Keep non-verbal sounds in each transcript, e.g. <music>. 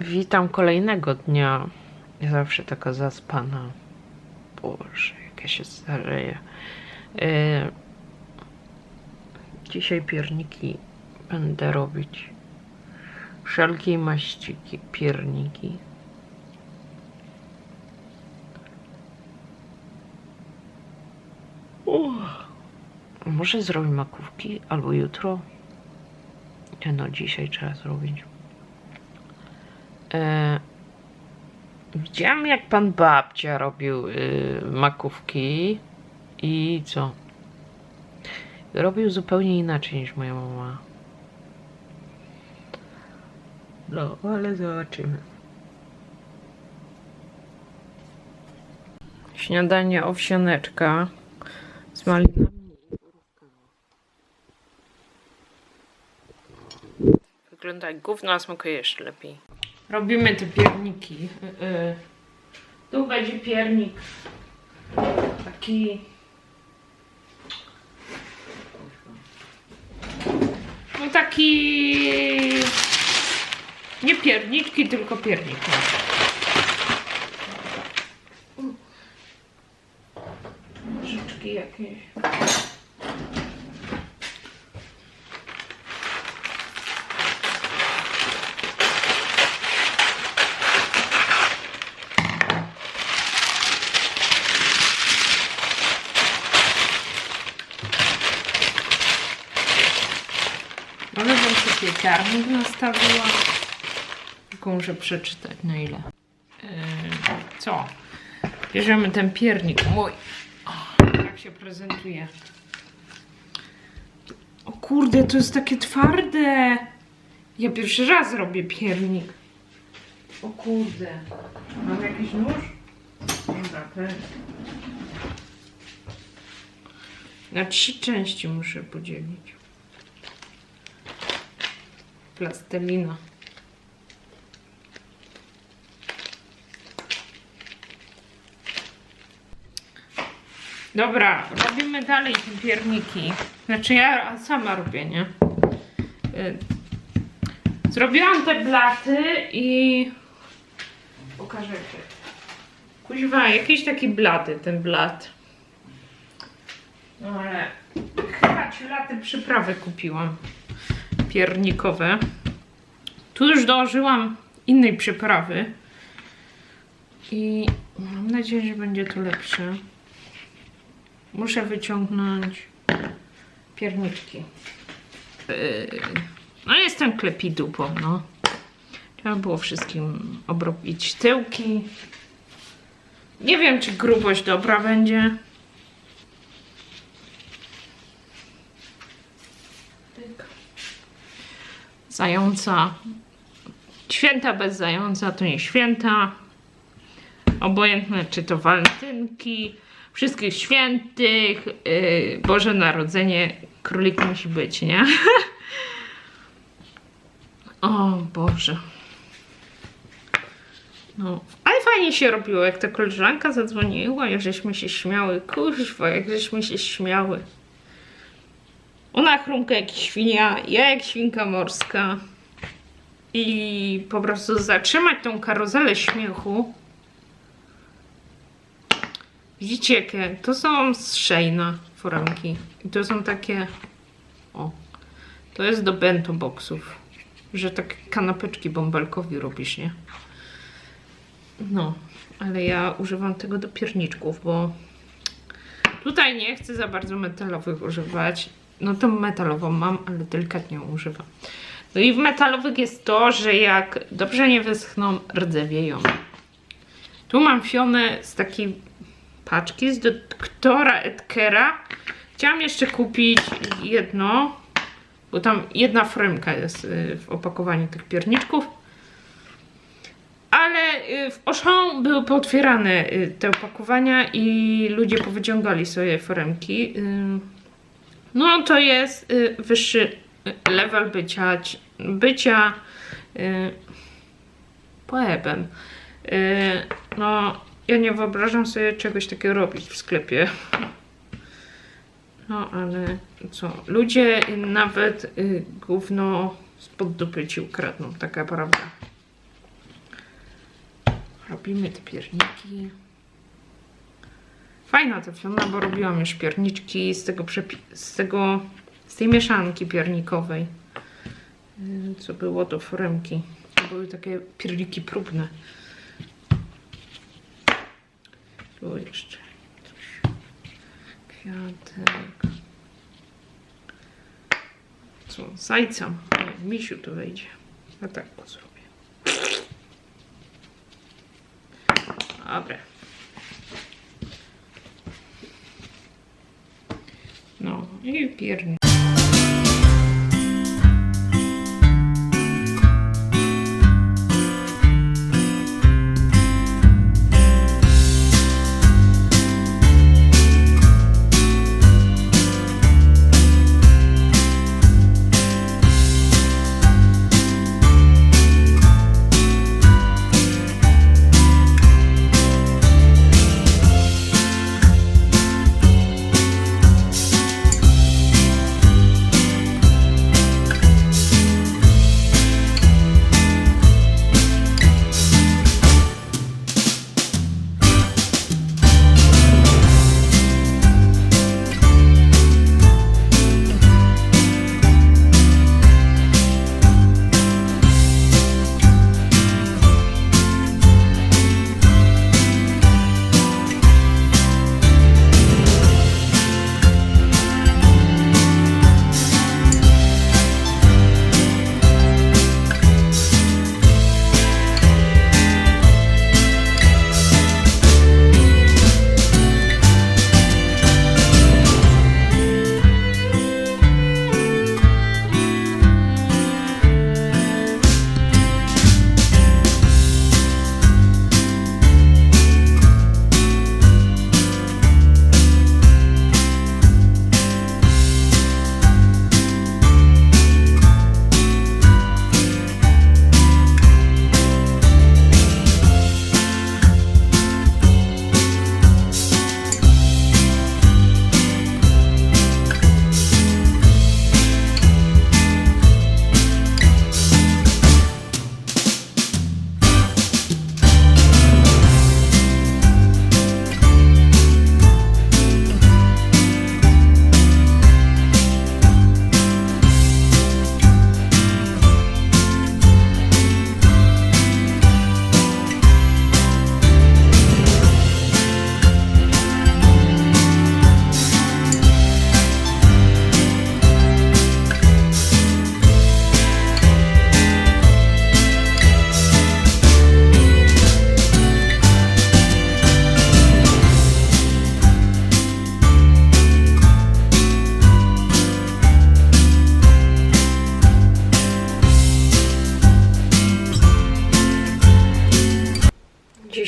Witam kolejnego dnia. Ja zawsze taka zaspana. Boże, jak ja się starzeję. E, dzisiaj pierniki będę robić. Wszelkiej maści pierniki. Uff. Może zrobię makówki albo jutro. No, dzisiaj trzeba zrobić. E, widziałam jak pan babcia robił y, makówki i co? Robił zupełnie inaczej niż moja mama. No, ale zobaczymy. Śniadanie owsianeczka z malinami. Wygląda jak gówno, a smakuje jeszcze lepiej. Robimy te pierniki. Y, y. Tu będzie piernik taki no taki nie pierniczki, tylko pierniki. Nożyczki jakieś. Ale bym sobie piekarnik nastawiła. Tylko muszę przeczytać na ile. Yy, co? Bierzemy ten piernik mój. O, jak się prezentuje. O kurde, to jest takie twarde. Ja pierwszy raz robię piernik. O kurde. Mam jakiś nóż? Na trzy części muszę podzielić. Plastelina. Dobra, robimy dalej te pierniki. Znaczy ja sama robię, nie? Y, Zrobiłam te blaty i... Pokażecie. Kuźwa, jakiś taki blaty ten blat. No ale chyba ci laty przyprawy kupiłam. Piernikowe. Tu już dołożyłam innej przyprawy. I mam nadzieję, że będzie to lepsze. Muszę wyciągnąć pierniczki. Yy, No jestem klepidupą, no. Trzeba było wszystkim obrobić tyłki. Nie wiem, czy grubość dobra będzie. Zająca. Święta bez zająca to nie święta. Obojętne, czy to walentynki, wszystkich świętych, yy, Boże Narodzenie, królik musi być, nie? <laughs> o Boże. No, ale fajnie się robiło, jak ta koleżanka zadzwoniła i żeśmy się śmiały. Kuźwa, jak żeśmy się śmiały. Ona chrumka jak świnia, ja jak świnka morska. I po prostu zatrzymać tą karuzelę śmiechu. Widzicie jakie? To są Shayna foremki. I to są takie... O. To jest do bento boxów. Że tak kanapeczki bąbelkowi robisz, nie? No. Ale ja używam tego do pierniczków, bo... Tutaj nie chcę za bardzo metalowych używać. No tą metalową mam, ale delikatnie ją używam. No i w metalowych jest to, że jak dobrze nie wyschną, rdzewieją. Tu mam fionę z takiej paczki z doktora Edkera. Chciałam jeszcze kupić jedno, bo tam jedna frymka jest y, w opakowaniu tych pierniczków. Ale y, w Auchan były pootwierane y, te opakowania i ludzie powyciągali sobie foremki. No to jest y, wyższy y, level bycia, ci- bycia y, poebem. Y, No, ja nie wyobrażam sobie czegoś takiego robić w sklepie. No, ale co? Ludzie nawet y, gówno spod dupy ci ukradną, taka prawda. Robimy te pierniki. Fajna ta fiona, bo robiłam już pierniczki z tego, z tego z tej mieszanki piernikowej, yy, co było do foremki. To były takie pierniki próbne. Tu jeszcze. Kwiatek. Co? Zajca. Nie, misiu tu wejdzie. A tak go zrobię. Dobra. No i piernik.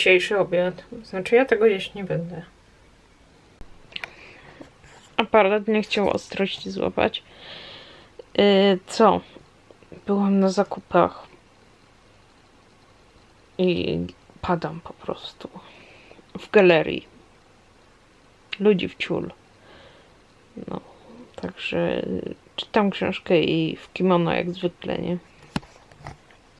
Dzisiejszy obiad. Znaczy ja tego jeść nie będę. Aparat nie chciał ostrości złapać. Yy, co? Byłam na zakupach. I padam po prostu. W galerii. Ludzi w ciul. No. Także czytam książkę i w kimono jak zwykle, nie?